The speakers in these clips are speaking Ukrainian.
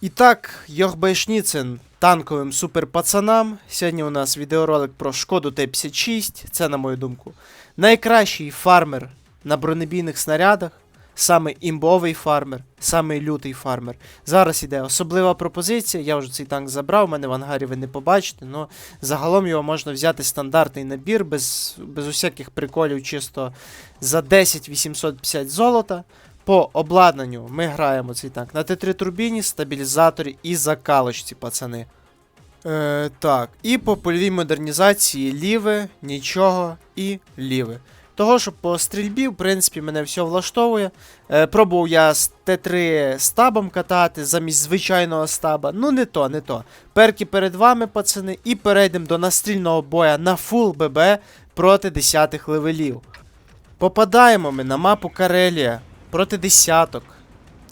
І так, Йохбайшніцин танковим суперпацанам. Сьогодні у нас відеоролик про Шкоду Т-56. Це, на мою думку, найкращий фармер на бронебійних снарядах. Саме імбовий фармер, саме лютий фармер. Зараз іде особлива пропозиція. Я вже цей танк забрав, у мене в ангарі ви не побачите, але загалом його можна взяти стандартний набір, без, без усяких приколів, чисто за 10 850 золота. По обладнанню ми граємо цей танк на Т3 турбіні, стабілізаторі і закалочці, пацани. Е, так, і по польовій модернізації ліве, нічого і ліве. Того, що по стрільбі, в принципі, мене все влаштовує. Е, пробував я з Т3 стабом катати замість звичайного стаба. Ну, не то, не то. Перки перед вами, пацани, і перейдемо до настрільного боя на фул ББ проти 10 левелів. Попадаємо ми на мапу Карелія проти десяток.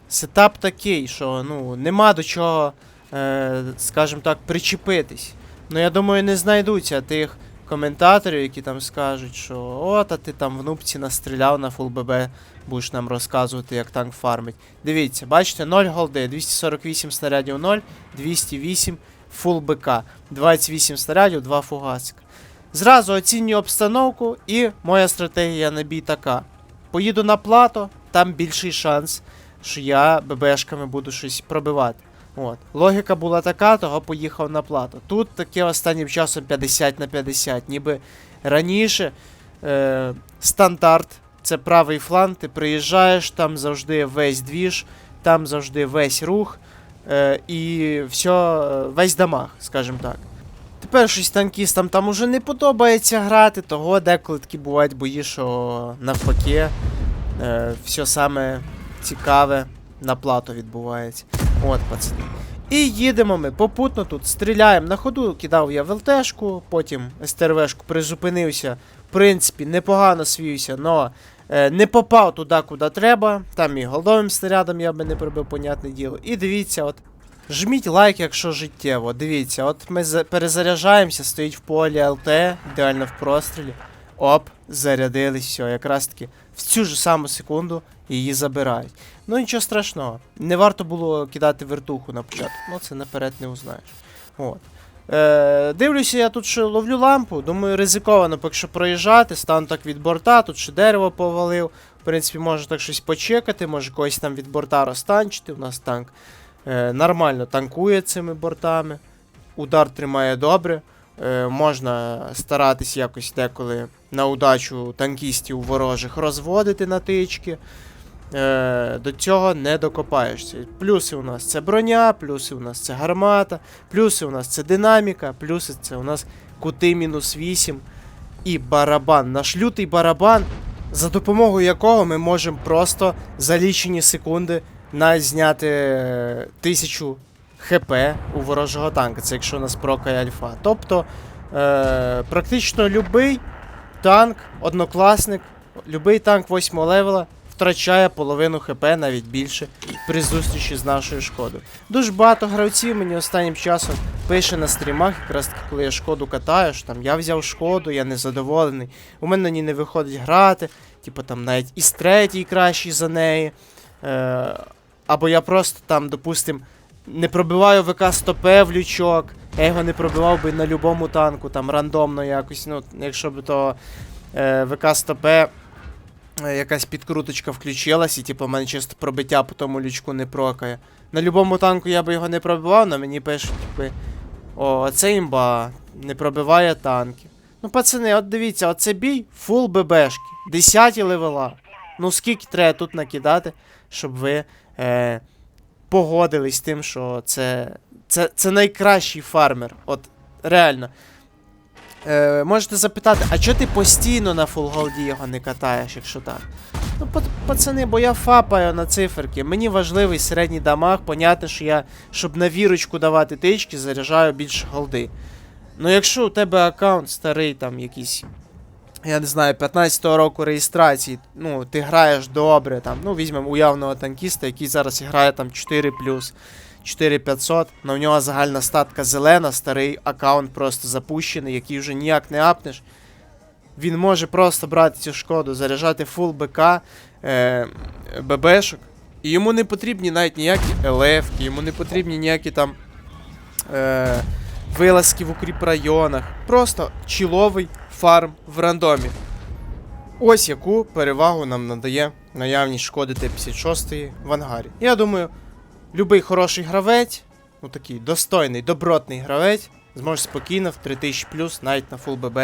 Сетап такий, що ну, нема до чого, е, скажімо так, причепитись. Ну, я думаю, не знайдуться тих коментаторів, які там скажуть, що от, а ти там в нубці настріляв на фул ББ, будеш нам розказувати, як танк фармить. Дивіться, бачите, 0 голди, 248 снарядів 0, 208 фул БК, 28 снарядів, 2 фугасика. Зразу оцінюю обстановку, і моя стратегія на бій така. Поїду на плато, там більший шанс, що я ББшками буду щось пробивати. От. Логіка була така, того поїхав на плато. Тут таке останнім часом 50 на 50. Ніби раніше е, стандарт, це правий фланг, ти приїжджаєш, там завжди весь двіж, там завжди весь рух е, і все, весь дамаг, скажімо так. Тепер щось танкістам там уже не подобається грати, того деколи такі бувають бої, що навпаки е, все саме цікаве на плато відбувається. От, пацани. І їдемо ми попутно тут, стріляємо на ходу, кидав я в ЛТшку, потім СТРВшку призупинився. В принципі, непогано свівся, но е, не попав туди, куди треба. Там і голдовим снарядом я би не пробив, понятне діло. І дивіться, от. Жміть лайк, якщо життєво. Дивіться, от ми перезаряджаємося, стоїть в полі ЛТ, ідеально в прострілі. Оп, зарядились, все, якраз таки в цю ж саму секунду її забирають. Ну нічого страшного. Не варто було кидати вертуху на початку. Ну це наперед не узнаєш. От. Е, дивлюся, я тут ще ловлю лампу. Думаю, ризиковано поки що проїжджати. Стану так від борта, тут ще дерево повалив. В принципі, можу так щось почекати, може когось там від борта розтанчити. У нас танк е, нормально танкує цими бортами. Удар тримає добре. Е, можна старатись якось деколи на удачу танкістів ворожих розводити на тички. Е, до цього не докопаєшся. Плюси у нас це броня, плюси у нас це гармата, плюси у нас це динаміка, плюси це у нас кути мінус 8 і барабан. Наш лютий барабан, за допомогою якого ми можемо просто за лічені секунди зняти е, тисячу ХП у ворожого танка. Це якщо у нас прокає альфа. Тобто е, практично любий танк, однокласник, любий танк 8 левела втрачає половину ХП, навіть більше, при зустрічі з нашою шкодою. Дуже багато гравців мені останнім часом пише на стрімах, якраз таки, коли я шкоду катаю, що там я взяв шкоду, я незадоволений, у мене на не виходить грати, типу там навіть із третій кращий за неї. Е, або я просто там, допустим, не пробиваю ВК 100П в лючок, я його не пробивав би на любому танку, там рандомно якось, ну, якщо б то е, ВК 100П е, якась підкруточка включилась, і типу, мене чисто пробиття по тому лючку не прокає. На любому танку я би його не пробивав, але мені пишуть, типу, о, це імба, не пробиває танки. Ну, пацани, от дивіться, оце бій фул ББшки. 10 левела. Ну скільки треба тут накидати, щоб ви е, погодились з тим, що це, це, це найкращий фармер. От реально. Е, можете запитати, а чого ти постійно на фулголді його не катаєш, якщо так? Ну, пацани, бо я фапаю на циферки. Мені важливий середній дамаг. Понятно, що я, щоб на вірочку давати тички, заряджаю більше голди. Ну, якщо у тебе аккаунт старий, там якийсь, я не знаю, 15-го року реєстрації, ну, ти граєш добре, там, ну, візьмемо уявного танкіста, який зараз грає там 4 4500, но в нього загальна статка зелена, старий аккаунт просто запущений, який вже ніяк не апнеш. Він може просто брати цю шкоду, заряджати фул БК, е, ББшок І йому не потрібні навіть ніякі ЛФ, йому не потрібні ніякі там е, вилазки в укріпрайонах. Просто чіловий фарм в рандомі. Ось яку перевагу нам надає наявність шкоди Т-56 в ангарі. Я думаю, любий хороший гравець, ну такий достойний, добротний гравець, зможе спокійно в 3000 плюс навіть на фул ББ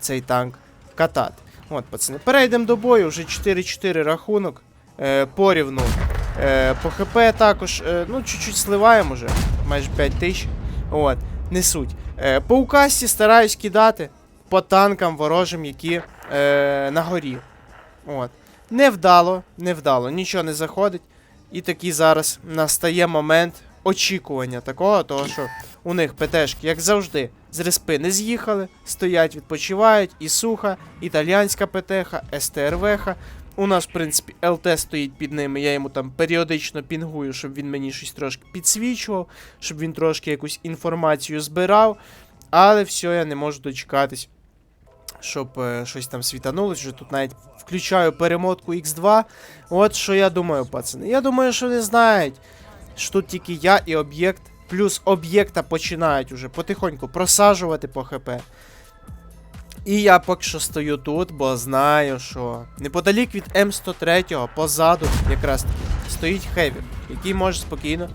цей танк катати. От, пацани, перейдемо до бою, вже 4-4 рахунок. Е, порівну. Е, по ХП також, е, ну, чуть-чуть сливаємо вже, майже 5 тисяч. От, не суть. Е, по укасті стараюсь кидати по танкам ворожим, які е, на горі. От. Невдало, невдало, нічого не заходить. І такий зараз настає момент очікування такого, того що у них ПТшки, як завжди, з респи не з'їхали, стоять, відпочивають, і суха, італіянська ПТХ, СТРВХ. У нас, в принципі, ЛТ стоїть під ними, я йому там періодично пінгую, щоб він мені щось трошки підсвічував, щоб він трошки якусь інформацію збирав. Але все, я не можу дочекатись, щоб е, щось там світанулось. Вже тут навіть включаю перемотку X2. От що я думаю, пацани. Я думаю, що не знають, що тут тільки я і об'єкт. Плюс об'єкта починають уже потихоньку просаджувати по ХП. І я поки що стою тут, бо знаю, що неподалік від М103 позаду якраз таки стоїть Хеві, який може спокійно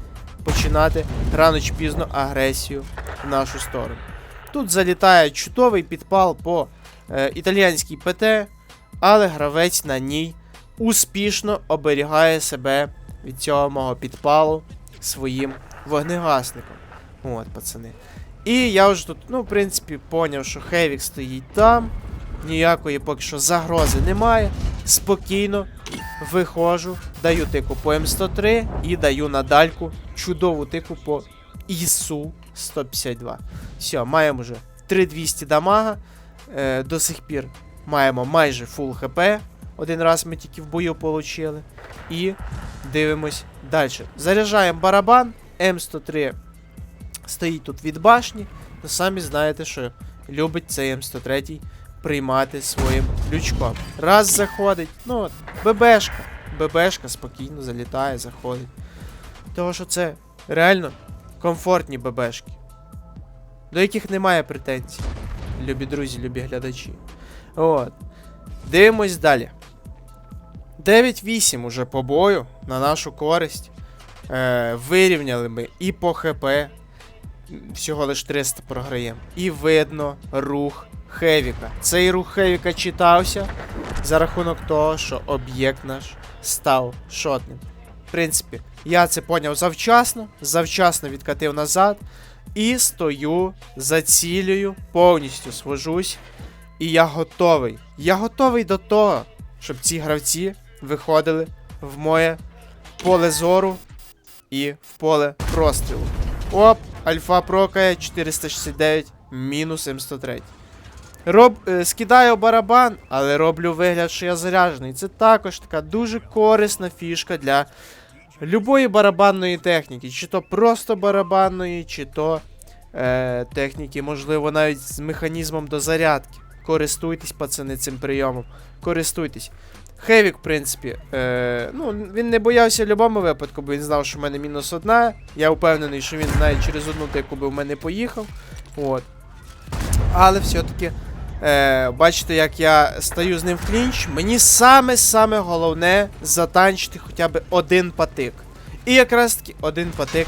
починати рано чи пізно агресію в нашу сторону. Тут залітає чудовий підпал по італіянській ПТ, але гравець на ній успішно оберігає себе від цього мого підпалу своїм вогнегасником. От, пацани. І я вже тут, ну, в принципі, поняв, що Хевік стоїть там. Ніякої поки що загрози немає. Спокійно виходжу, даю тику по М103 і даю на дальку чудову тику по ІСУ 152. Все, маємо вже 3200 дамага. Е, до сих пір маємо майже фул хп. Один раз ми тільки в бою получили. І дивимось далі. Заряджаємо барабан. М103 стоїть тут від башні. Ну самі знаєте, що любить цей М103 приймати своїм лючком. Раз заходить, ну от, ББшка. ББшка спокійно залітає, заходить. Того, що це реально комфортні ББшки, до яких немає претензій. Любі друзі, любі глядачі. От. Дивимось далі. 9-8 уже по бою на нашу користь. Е, вирівняли ми і по ХП. Всього лиш 300 програємо. І видно рух Хевіка. Цей рух Хевіка читався за рахунок того, що об'єкт наш став шотним. В принципі, я це поняв завчасно, завчасно відкатив назад. І стою, зацілюю, повністю свожусь. І я готовий. Я готовий до того, щоб ці гравці виходили в моє поле зору і в поле прострілу. Оп, альфа прокає 469 мінус М103. Роб, е, скидаю барабан, але роблю вигляд, що я заряджений. Це також така дуже корисна фішка для любої барабанної техніки. Чи то просто барабанної, чи то е, техніки, можливо, навіть з механізмом до зарядки. Користуйтесь, пацани, цим прийомом. Користуйтесь. Хевік, в принципі, е, ну, він не боявся в будь-якому випадку, бо він знав, що в мене мінус одна. Я впевнений, що він навіть через одну тику би в мене поїхав. От. Але все-таки, е, бачите, як я стою з ним в клінч. Мені саме-саме головне затанчити хоча б один патик. І якраз таки один патик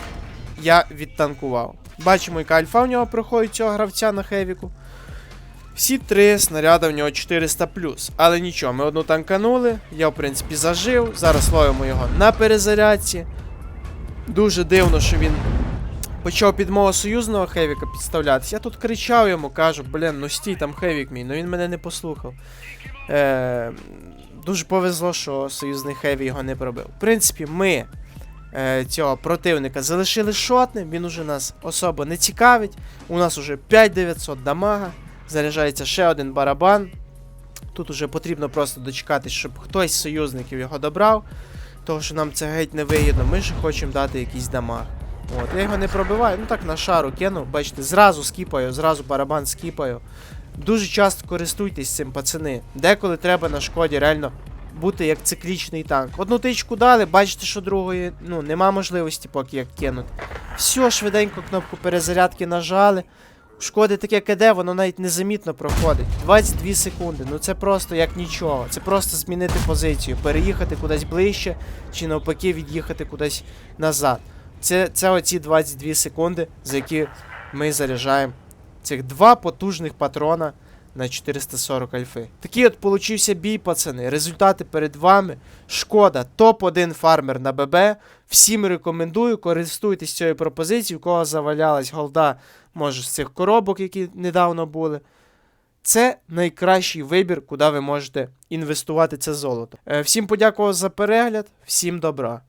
я відтанкував. Бачимо, яка альфа в нього проходить цього гравця на Хевіку. Всі три снаряди в нього 400 Але нічого, ми одну танканули. Я, в принципі, зажив. Зараз ловимо його на перезарядці. Дуже дивно, що він почав під мого союзного Хевіка підставлятися. Я тут кричав йому, кажу, блін, ну стій там Хевік мій, ну він мене не послухав. Е, Дуже повезло, що союзний Хеві його не пробив. В принципі, ми е, цього противника залишили шотним, він уже нас особо не цікавить. У нас уже 5900 дамага. Заряджається ще один барабан. Тут уже потрібно просто дочекатись, щоб хтось з союзників його добрав. Того, що нам це геть не вигідно, ми ж хочемо дати якийсь дамаг. От, я його не пробиваю, ну так на шару кину, бачите, зразу скіпаю, зразу барабан скіпаю. Дуже часто користуйтесь цим, пацани. Деколи треба на шкоді реально бути як циклічний танк. Одну тичку дали, бачите, що другої ну, нема можливості поки як кинути. Все, швиденько кнопку перезарядки нажали. Шкоди таке КД, воно навіть незамітно проходить. 22 секунди. Ну це просто як нічого. Це просто змінити позицію, переїхати кудись ближче, чи навпаки від'їхати кудись назад. Це, це оці 22 секунди, за які ми заряджаємо цих два потужних патрона на 440 альфи. Такий от получився бій, пацани. Результати перед вами. Шкода, топ-1 фармер на ББ. Всім рекомендую, користуйтесь цією пропозицією, у кого завалялась голда, може, з цих коробок, які недавно були. Це найкращий вибір, куди ви можете інвестувати це золото. Е, Всім подякував за перегляд, всім добра.